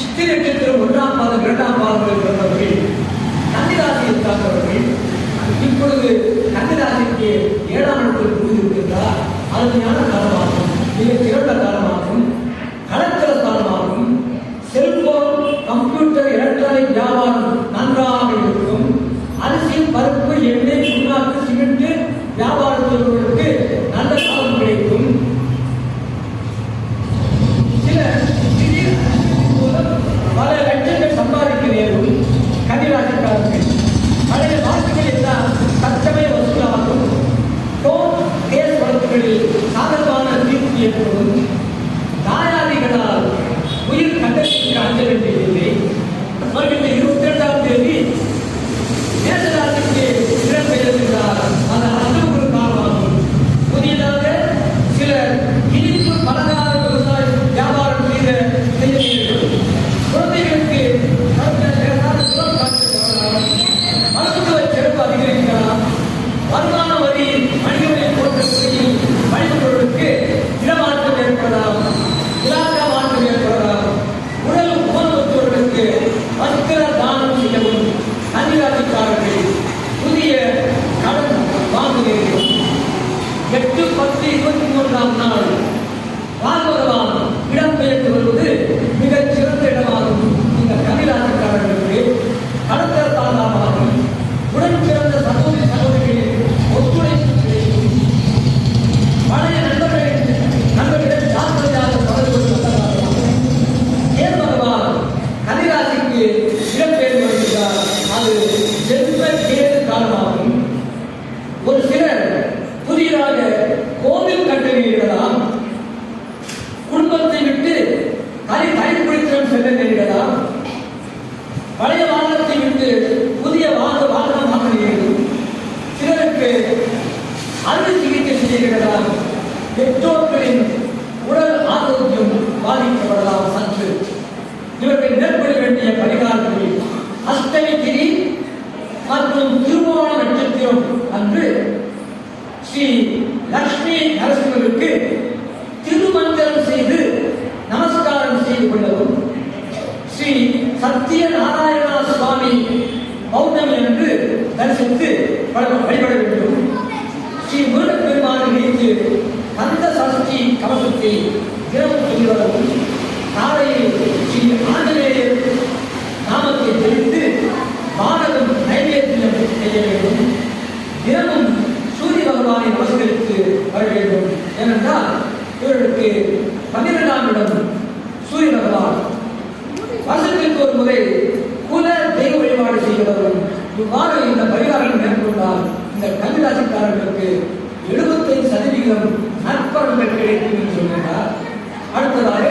சித்திரை நட்சத்திரம் ஒன்றாம் பாதம் இரண்டாம் பாதத்தில் பிறந்தவர்கள் கன்னிராசியை சார்ந்தவர்கள் இப்பொழுது கன்னிராசிக்கு ஏழாம் இடத்தில் புரிந்திருக்கின்றார் அருமையான காலமாகும் மிக சிறந்த காலமாகும் கலத்திர காலமாகும். செல்போன் கம்ப்யூட்டர் எலக்ட்ரானிக் வியாபாரம் நன்றாக இருக்கும். அரிசி பருப்பு எண்ணெய் சுண்ணாக்கு சிமெண்ட் வியாபாரம் தாயாதிகளால் உயிர் கண்டத்திற்கு அஞ்ச வேண்டியதில்லை வருகின்ற இருபத்தி இரண்டாம் தேதி மேசராசிக்கு இடம்பெயர்கிறார் அது அனுகூல காலமாகும் புதியதாக சில இனிப்பு பலகார விவசாய வியாபாரம் செய்த செய்ய குழந்தைகளுக்கு மருத்துவ செலவு அதிகரிக்கலாம். வருமான எட்டு பத்து இருபத்தி மூன்றாம் நாள். ராஜபகவான் இடம்பெயர்ந்து வருவது மிகச் சிலருக்கு அறுவை சிகிச்சை செய்கிறதால் பெற்றோர்களின் உடல் ஆரோக்கியம் பாதிக்கப்படலாம் சற்று. இவர்கள் மேற்கொள்ள வேண்டிய பரிகாரங்களில் அஷ்டமி திரி மற்றும் திருவோண நட்சத்திரம் அன்று ஸ்ரீ லக்ஷ்மி நரசிம்மருக்கு திருமந்திரம் செய்து நமஸ்காரம் செய்து கொள்ளவும் ஸ்ரீ சத்திய நாராயணா சுவாமி பௌர்ணமி என்று தரிசித்து வழிபட வேண்டும். ஸ்ரீ முருகப்பெருமானை நினைத்து கந்த சஷ்டி கவசத்தை தினமும் சொல்லி வரவும் ஸ்ரீ ஆஞ்சநேயர் நாமத்தை தெரிந்து பாரதம் நைவேத்தியம் செய்ய வேண்டும். தினமும் சூரிய பகவானை நமஸ்கரித்து வர வேண்டும். ஏனென்றால் இவர்களுக்கு பன்னிரெண்டாம் இடம் சூரிய பகவான். வருஷத்திற்கு ஒரு முறை இந்த மேற்கொண்டால் இந்த கன்னிராசிக்காரர்களுக்கு எழுபத்தைந்து சதவிகிதம் நற்பலன்கள் கிடைக்கும் என்று சொல்கிறார் அடுத்ததாக